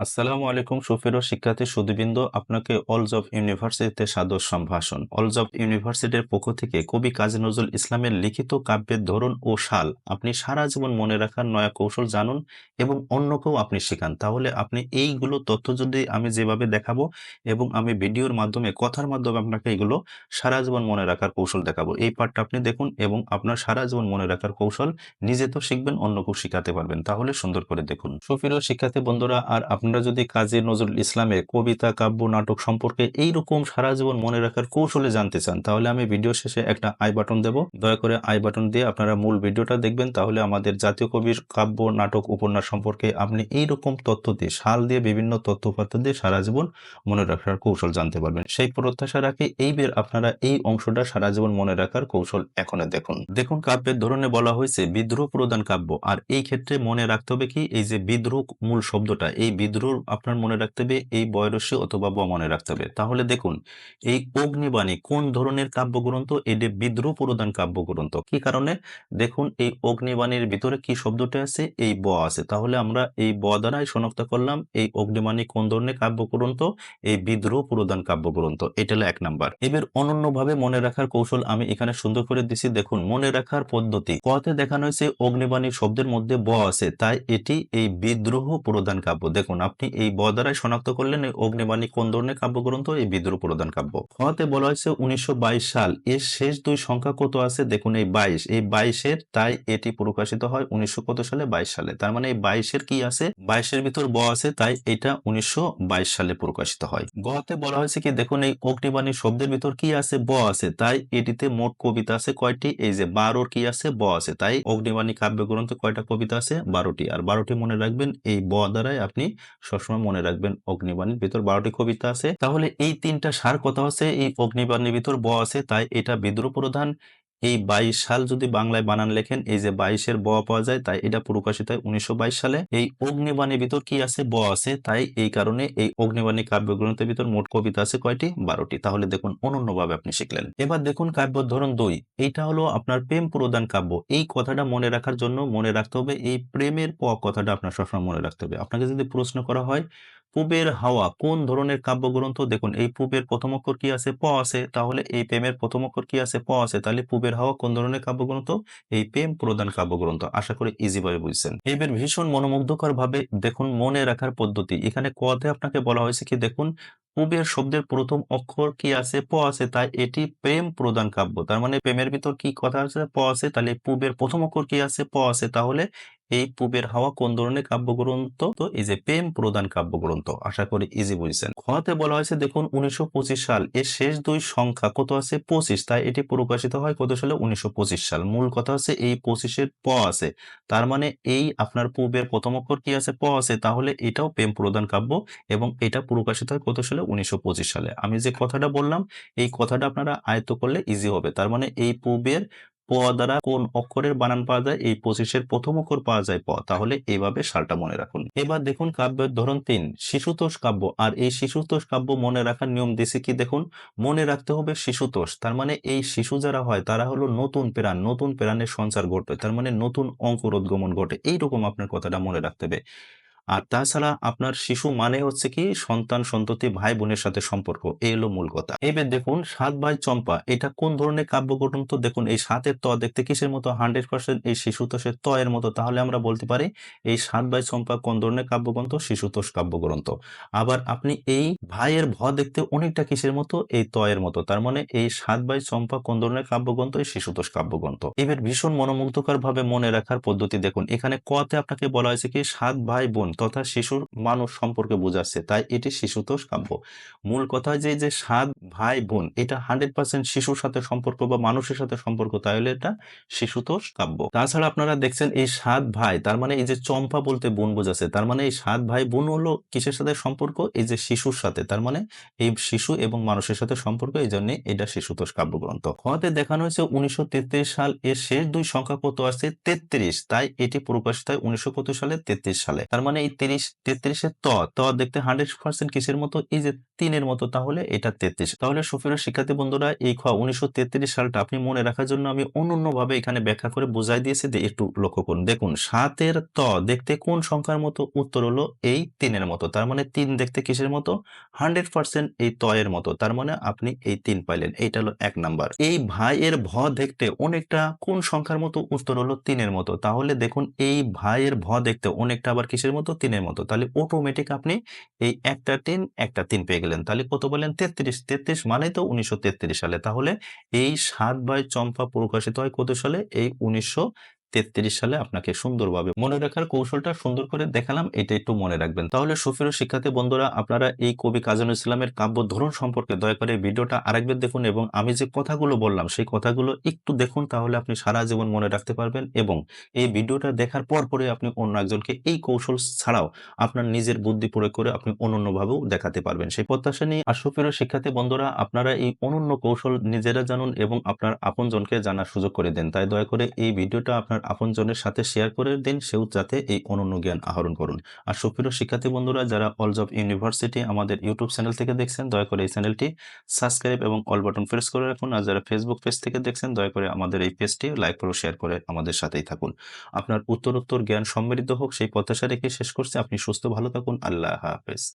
আসসালামু আলাইকুম সুফেরো শিক্ষার্থী, সুদীবৃন্দ, আপনাকে অলজ অফ ইউনিভার্সিটিতে সাদর সম্ভাষণ। অলজ অফ ইউনিভার্সিটির পক্ষ থেকে কবি কাজী নজরুল ইসলামের লিখিত কাব্যের ধরন ও সাল আপনি সারা জীবন মনে রাখার নয়া কৌশল জানুন এবং অন্যকেও আপনি শেখান। তাহলে আপনি এইগুলো তথ্য যদি আমি যেভাবে দেখাবো এবং আমি ভিডিওর মাধ্যমে, কথার মাধ্যমে আপনাকে এগুলো সারা জীবন মনে রাখার কৌশল দেখাবো। এই পার্টটা আপনি দেখুন এবং আপনার সারা জীবন মনে রাখার কৌশল নিজে তো শিখবেন, অন্যকেও শিখাতে পারবেন। তাহলে সুন্দর করে দেখুন। সুফিরো শিক্ষার্থী বন্ধুরা, আর আপনারা যদি কাজী নজরুল ইসলামের কবিতা, কাব্য, নাটক সম্পর্কে এইরকম সারা জীবন মনে রাখার কৌশলে জানতে চান, তাহলে আমি ভিডিও শেষে একটা আই বাটন দেব। দয়া করে আই বাটন দিয়ে আপনারা মূল ভিডিওটা দেখবেন, তাহলে আমাদের জাতীয় কবির, কাব্য, নাটক, উপন্যাস সম্পর্কে আপনি এইরকম তথ্য দিয়ে, সাল দিয়ে বিভিন্ন তথ্য উপাত্ত দিয়ে সারা জীবন মনে রাখার কৌশল জানতে পারবেন। সেই প্রত্যাশা রাখি এই বের আপনারা এই অংশটা সারা জীবন মনে রাখার কৌশল এখনও দেখুন। দেখুন, কাব্যের ধরনে বলা হয়েছে বিদ্রোহ প্রদান কাব্য, আর এই ক্ষেত্রে মনে রাখতে হবে কি, এই যে বিদ্রোহ মূল শব্দটা, এই বিদ্রোহ আপনার মনে রাখতে হবে, এই বয়রসী অথবা ব মনে রাখতে হবে। তাহলে দেখুন, এই অগ্নিবাণী কোন ধরনের কাব্যগ্রন্থ? এটি বিদ্রোহ প্রদান কাব্যগ্রন্থ। কি কারণে? দেখুন, এই অগ্নিবাণীর ভিতরে কি শব্দটা আছে? এই ব আছে। তাহলে আমরা এই ব দ্বারাই শনাক্ত করলাম, এই অগ্নিবাণী কোন ধরনের কাব্যগ্রন্থ? এই বিদ্রোহ প্রদান কাব্যগ্রন্থ। এটা হলো এক নাম্বার। এবার অনন্যভাবে মনে রাখার কৌশল আমি এখানে সুন্দর করে দিছি। দেখুন, মনে রাখার পদ্ধতি। কতে দেখানো হয়েছে অগ্নিবাণী শব্দের মধ্যে ব আছে, তাই এটি এই বিদ্রোহ প্রদান কাব্য। দেখুন আপনি এই ব দ্বারাই শনাক্ত করলেন এই অগ্নিবাণী কোন ধরনের কাব্যগ্রন্থ? এই বিদ্রোহ প্রধান কাব্য। খতে বলা হয়েছে উনিশশো বাইশ সাল। এর শেষ দুই সংখ্যা কত আছে? দেখুন এই বাইশ। এই বাইশের, তাই এটি প্রকাশিত হয় উনিশশো কত সালে? বাইশ সালে। তার মানে এই বাইশের কি আছে? বাইশের ভিতর ব আছে, তাই এটা উনিশশো বাইশ সালে প্রকাশিত হয়। গতে বলা হয়েছে কি, দেখুন এই অগ্নিবাণী শব্দের ভিতর কি আছে? ব আছে। তাই এটিতে মোট কবিতা আছে কয়টি? এই যে বারোর কি আছে? ব আছে। তাই অগ্নিবাণী কাব্যগ্রন্থে কয়টা কবিতা আছে? বারোটি। আর বারোটি মনে রাখবেন, এই ব দ্বারাই আপনি সবসময় মনে রাখবেন অগ্নিবাণীর ভিতর বারোটি কবিতা আছে। তাহলে এই তিনটা সার কথা হচ্ছে, এই অগ্নিবাণীর ভিতর ব আছে, তাই এটা বিদ্রোহ প্রধান। এই বাইশ সাল যদি বাংলায় বানান লেখেন, এই যে বাইশের ব পাওয়া যায়, তাই এটা প্রকাশিত হয় উনিশশো বাইশ সালে। এই অগ্নিবাণীর ভিতর কি আছে? ব আছে। তাই এই কারণে এই অগ্নিবাণী কাব্যগ্রন্থের ভিতর মোট কবিতা আছে কয়টি? বারোটি। তাহলে দেখুন অনন্যভাবে আপনি শিখলেন। এবার দেখুন কাব্য ধরন দুই। এইটা হলো আপনার প্রেম প্রদান কাব্য। এই কথাটা মনে রাখার জন্য মনে রাখতে হবে, এই প্রেমের প কথাটা আপনার সবসময় মনে রাখতে হবে। আপনাকে যদি প্রশ্ন করা হয় পূবের হাওয়া, কোন ধরনের কাব্যগ্রন্থ? দেখুন, এই পূবের প্রথম অক্ষর কি আছে? প আছে। তাহলে এই প্রেমের প্রথম অক্ষর কি আছে? প আছে। তাহলে পূবের হাওয়া কোন ধরনের কাব্যগ্রন্থ? এই প্রেম প্রদান কাব্যগ্রন্থ। আশা করি ইজি ভাবে বুঝছেন। এবার ভীষণ মনোমুগ্ধকর ভাবে দেখুন, মনে রাখার পদ্ধতি। এখানে কতে আপনাকে বলা হয়েছে কি, দেখুন, পূবের শব্দের প্রথম অক্ষর কি আছে? প আছে। তাই এটি প্রেম প্রদান কাব্য। তার মানে প্রেমের ভিতর কি কথা আছে? প আছে। তাহলে পূবের প্রথম অক্ষর কি আছে? প আছে। তাহলে এই পূবের হাওয়া কোন ধরনের কাব্যগ্রন্থ তো এই যে প্রেম প্রদান কাব্যগ্রন্থ আশা করি ইজি বুঝছেন। খতে বলা হয়েছে, দেখুন, উনিশশো পঁচিশ সাল, এর শেষ দুই সংখ্যা কত আছে? পঁচিশ। তাই এটি প্রকাশিত হয় কত সালে? উনিশশো পঁচিশ সাল। মূল কথা হচ্ছে, এই পঁচিশের প আছে। তার মানে এই আপনার পূবের প্রথম অক্ষর কি আছে? প আছে। তাহলে এটাও প্রেম প্রদান কাব্য এবং এটা প্রকাশিত হয় কত সালে? উনিশশো পঁচিশ সালে। আমি যে কথাটা বললাম, এই কথাটা আপনারা আয়ত্ত করলে ইজি হবে। তার মানে এই পূবের প দ্বারা কোন অক্ষরের বানান পাওয়া যায়? এই পঁচিশের প্রথম অক্ষর পাওয়া যায় প। তাহলে এইভাবে সালটা মনে রাখুন। এবার দেখুন কাব্যের ধরন তিন, শিশুতোষ কাব্য। আর এই শিশুতোষ কাব্য মনে রাখার নিয়ম দিছে কি দেখুন? মনে রাখতে হবে শিশুতোষ। তার মানে এই শিশু যারা হয়, তারা হলো নতুন প্রাণ, নতুন প্রাণের সঞ্চার ঘটবে। তার মানে নতুন অঙ্কুরোদ্গমন ঘটে। এইরকম আপনার কথাটা মনে রাখতে হবে। আর তাছাড়া আপনার শিশু মানে হচ্ছে কি সন্তান, সন্ততি, ভাই বোনের সাথে সম্পর্ক। এই হলো মূল কথা। এবার দেখুন, সাত ভাই চম্পা, এটা কোন ধরনের কাব্যগ্রন্থ দেখুন, এই সাতের ত দেখতে কিসের মতো? হান্ড্রেড পার্সেন্ট এই শিশুতোষের ত এর মতো। তাহলে আমরা বলতে পারি, এই সাত ভাই চম্পা কোন ধরনের কাব্যগ্রন্থ শিশুতোষ কাব্যগ্রন্থ আবার আপনি এই ভাইয়ের ভ দেখতে অনেকটা কিসের মতো? এই ত এর মতো। তার মানে এই সাত ভাই চম্পা কোন ধরনের কাব্যগ্রন্থ এই শিশুতোষ কাব্যগ্রন্থ এবার ভীষণ মনোমুগ্ধকর ভাবে মনে রাখার পদ্ধতি দেখুন। এখানে কতে আপনাকে বলা হয়েছে কি, সাত ভাই বোন। তথা শিশুর মানুষ সম্পর্কে বোঝাচ্ছে, তাই এটি শিশুতোষ কাব্য। মূল কথা যে যে সাত ভাই বোন, এটা হান্ড্রেড পার্সেন্ট শিশুর সাথে সম্পর্ক বা মানুষের সাথে সম্পর্ক, তাহলে এটা শিশুতোষ কাব্য। তাছাড়া আপনারা দেখছেন এই সাত ভাই, তার মানে এই যে চম্পা বলতে বোন বোঝাচ্ছে, তার মানে এই সাত ভাই বোন হলো কিসের সাথে সম্পর্ক? এই যে শিশুর সাথে, তার মানে এই শিশু এবং মানুষের সাথে সম্পর্ক, এই জন্য এটা শিশুতোষ কাব্যগ্রন্থ খতে দেখানো হয়েছে উনিশশো তেত্রিশ সাল এর শেষ দুই সংখ্যা কত আছে তেত্রিশ, তাই এটি প্রকাশিত হয় উনিশশো সালে তেত্রিশ সালে। তার মানে এই তিরিশ তেত্রিশের ত ত দেখতে হান্ড্রেড পার্সেন্ট কিসের মতো, এই যে তিনের মতো, তাহলে এটা তেত্রিশ। তাহলে সুপ্রিয় শিক্ষার্থী বন্ধুরা, এই খ উনিশশো তেত্রিশ সালটা আপনি মনে রাখার জন্য আমি অনন্যভাবে এখানে ব্যাখ্যা করে বোঝাই দিয়েছি একটু লক্ষ্য করুন। দেখুন, সাতের ত দেখতে কোন সংখ্যার মতো? উত্তর হলো এই তিনের মতো। তার মানে তিন দেখতে কিসের মতো? হান্ড্রেড পার্সেন্ট এই ত এর মতো। তার মানে আপনি এই তিন পাইলেন। এইটা হলো এক নাম্বার। এই ভাই এর ভ দেখতে অনেকটা কোন সংখ্যার মতো? উত্তর হলো তিনের মতো। তাহলে দেখুন, এই ভাইয়ের ভ দেখতে অনেকটা আবার কিসের মতো? তিনের মতো। তাহলে অটোমেটিক আপনি এই একটা তিন একটা তিন পেয়ে গেলেন। তাহলে কত বলেন তেত্রিশ। তেত্রিশ মানে তো উনিশশো তেত্রিশ সালে। তাহলে এই সাত বাই চম্পা প্রকাশিত হয় কত সালে? এই উনিশশো তেত্রিশ সালে আপনাকে সুন্দরভাবে মনে রাখার কৌশলটা সুন্দর করে দেখালাম, এটা একটু মনে রাখবেন। তাহলে সুফির শিক্ষার্থী বন্ধুরা, আপনারা এই কবি কাজী ইসলামের কাব্য ধরন সম্পর্কে দয়া করে ভিডিওটা আরেকবার দেখুন এবং আমি যে কথাগুলো বললাম, সেই কথাগুলো একটু দেখুন, তাহলে আপনি সারা জীবন মনে রাখতে পারবেন এবং এই ভিডিওটা দেখার পর পরে আপনি অন্য একজনকে এই কৌশল ছাড়াও আপনার নিজের বুদ্ধি প্রয়োগ করে আপনি অনন্যভাবেও দেখাতে পারবেন। সেই প্রত্যাশা নিয়ে আর সুপ্রিয় শিক্ষার্থী বন্ধুরা, আপনারা এই অনন্য কৌশল নিজেরা জানুন এবং আপনার আপনজনকে জানার সুযোগ করে দেন। তাই দয়া করে এই ভিডিওটা আপনার আপনজনের সাথে শেয়ার করে দিন, সেও যাতে এই অনন্য জ্ঞান আহরণ করুন। আর সুপ্রিয় শিক্ষার্থী বন্ধুরা, যারা অলজ অফ ইউনিভার্সিটি আমাদের ইউটিউব চ্যানেল থেকে দেখছেন, দয়া করে এই চ্যানেলটি সাবস্ক্রাইব এবং অল বাটন প্রেস করে রাখুন। আর যারা ফেসবুক পেজ থেকে দেখছেন, দয়া করে আমাদের এই পেজটি লাইক করে শেয়ার করে আমাদের সাথেই থাকুন। আপনার উত্তরোত্তর জ্ঞান সমৃদ্ধ হোক, সেই প্রত্যাশা রেখে শেষ করছে। আপনি সুস্থ, ভালো থাকুন। আল্লাহ হাফেজ।